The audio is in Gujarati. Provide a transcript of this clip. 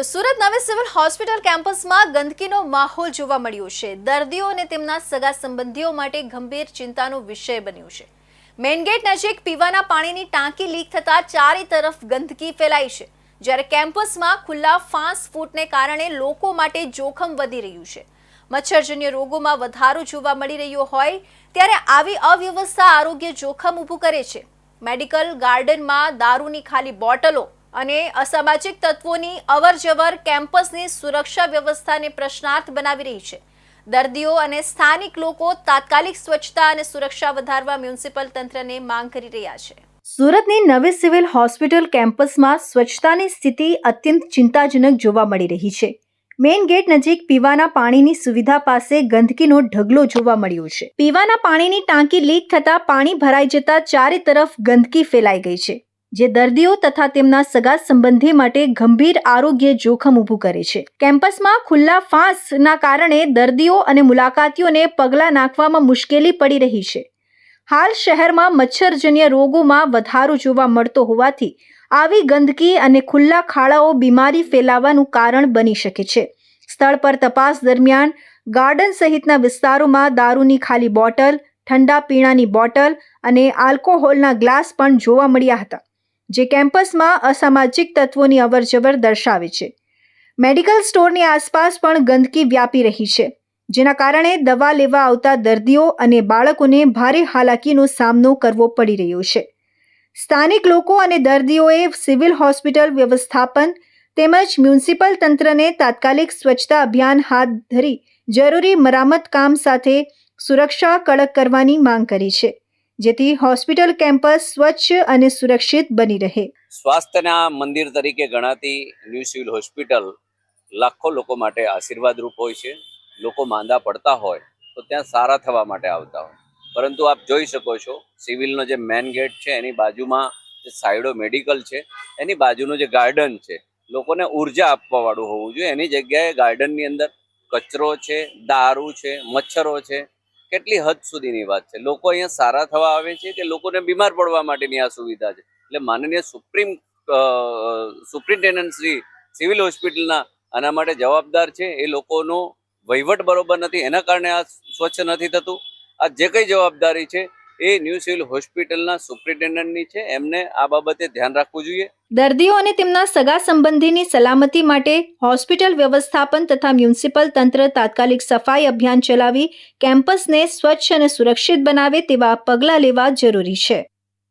તો સુરત નવી સિવિલ હોસ્પિટલ કેમ્પસમાં ગંદકીનો માહોલ જોવા મળ્યો છે. દર્દીઓ અને તેમના સગા સંબંધીઓ માટે ગંભીર ચિંતાનો વિષય બન્યું છે. મેઇનગેટ નજીક પીવાના પાણીની ટાંકી લીક થતાં ચારે તરફ ગંદકી ફેલાઈ છે. જ્યારે કેમ્પસમાં ખુલ્લા ફાસ્ટ ફૂડને કારણે લોકો માટે જોખમ વધી રહ્યું છે. મચ્છરજન્ય રોગોમાં વધારો જોવા મળી રહ્યો હોય ત્યારે આવી અવ્યવસ્થા આરોગ્ય જોખમ ઊભું કરે છે. મેડિકલ ગાર્ડનમાં દારૂની ખાલી બોટલો અને અસામાજિક તત્વોની અવરજવર કેમ્પસની સુરક્ષા વ્યવસ્થાને પ્રશ્નાર્થ બનાવી રહી છે. દર્દીઓ અને સ્થાનિક લોકો તાત્કાલિક સ્વચ્છતા અને સુરક્ષા વધારવા મ્યુનિસિપલ તંત્રને માંગ કરી રહ્યા છે. સુરતની નવી સિવિલ હોસ્પિટલ કેમ્પસમાં સ્વચ્છતાની સ્થિતિ અત્યંત ચિંતાજનક જોવા મળી રહી છે. મેઇન ગેટ નજીક પીવાના પાણીની સુવિધા પાસે ગંદકીનો ઢગલો જોવા મળ્યો છે. પીવાના પાણીની ટાંકી લીક થતાં પાણી ભરાઈ જતા ચારે તરફ ગંદકી ફેલાઈ ગઈ છે. જે દર્દીઓ તથા તેમના સગા સંબંધી માટે ગંભીર આરોગ્ય જોખમ ઊભું કરે છે. કેમ્પસમાં ખુલ્લા ફાંસના કારણે દર્દીઓ અને મુલાકાતીઓને પગલાં નાખવામાં મુશ્કેલી પડી રહી છે. હાલ શહેરમાં મચ્છરજન્ય રોગોમાં વધારો જોવા મળતો હોવાથી આવી ગંદકી અને ખુલ્લા ખાડાઓ બીમારી ફેલાવાનું કારણ બની શકે છે. સ્થળ પર તપાસ દરમિયાન ગાર્ડન સહિતના વિસ્તારોમાં દારૂની ખાલી બોટલ, ઠંડા પીણાની બોટલ અને આલ્કોહોલના ગ્લાસ પણ જોવા મળ્યા હતા. જે કેમ્પસમાં અસામાજિક તત્વોની અવરજવર દર્શાવે છે. મેડિકલ સ્ટોરની આસપાસ પણ ગંદકી વ્યાપી રહી છે, જેના કારણે દવા લેવા આવતા દર્દીઓ અને બાળકોને ભારે હાલાકીનો સામનો કરવો પડી રહ્યો છે. સ્થાનિક લોકો અને દર્દીઓએ સિવિલ હોસ્પિટલ વ્યવસ્થાપન તેમજ મ્યુનિસિપલ તંત્રને તાત્કાલિક સ્વચ્છતા અભિયાન હાથ ધરી જરૂરી મરામત કામ સાથે સુરક્ષા કડક કરવાની માંગ કરી છે. જેથી હોસ્પિટલ કેમ્પસ સ્વચ્છ અને સુરક્ષિત બની રહે. સ્વાસ્થ્યના મંદિર તરીકે ગણાતી ન્યૂ સિવિલ હોસ્પિટલ લાખો લોકો માટે આશીર્વાદરૂપ હોય છે. લોકો માંદા પડતા હોય તો ત્યાં સારા થવા માટે આવતા હોય. પરંતુ આપ જોઈ શકો છો, સિવિલનો જે મેન ગેટ છે, એની બાજુમાં જે સાઈડો મેડિકલ છે, એની બાજુનું જે ગાર્ડન છે, લોકોને ઊર્જા આપવાવાળું હોવું જોઈએ. એની જગ્યાએ ગાર્ડનની અંદર કચરો છે, દારૂ છે, મચ્છરો છે કેટલી હદ સુધીની વાત છે? લોકો અહીંયા સારા થવા આવે છે કે લોકોને બીમાર પડવા માટેની આ સુવિધા છે? એટલે માનનીય સુપ્રીમ સુપ્રિન્ટેન્ડન્ટ શ્રી સિવિલ હોસ્પિટલના આના માટે જવાબદાર છે. એ લોકોનો વહીવટ બરોબર નથી. એના કારણે આ સ્વચ્છ નથી થતું. આ જે કંઈ જવાબદારી છે એ ન્યૂ સિવિલ હોસ્પિટલના સુપ્રિન્ટેન્ડન્ટની છે. એમને આ બાબતે ધ્યાન રાખવું જોઈએ. દર્દીઓ અને તેમના સગા સંબંધીની સલામતી માટે હોસ્પિટલ વ્યવસ્થાપન તથા મ્યુનિસિપલ તંત્ર તાત્કાલિક સફાઈ અભિયાન ચલાવી કેમ્પસને સ્વચ્છ અને સુરક્ષિત બનાવે તેવા પગલાં લેવા જરૂરી છે.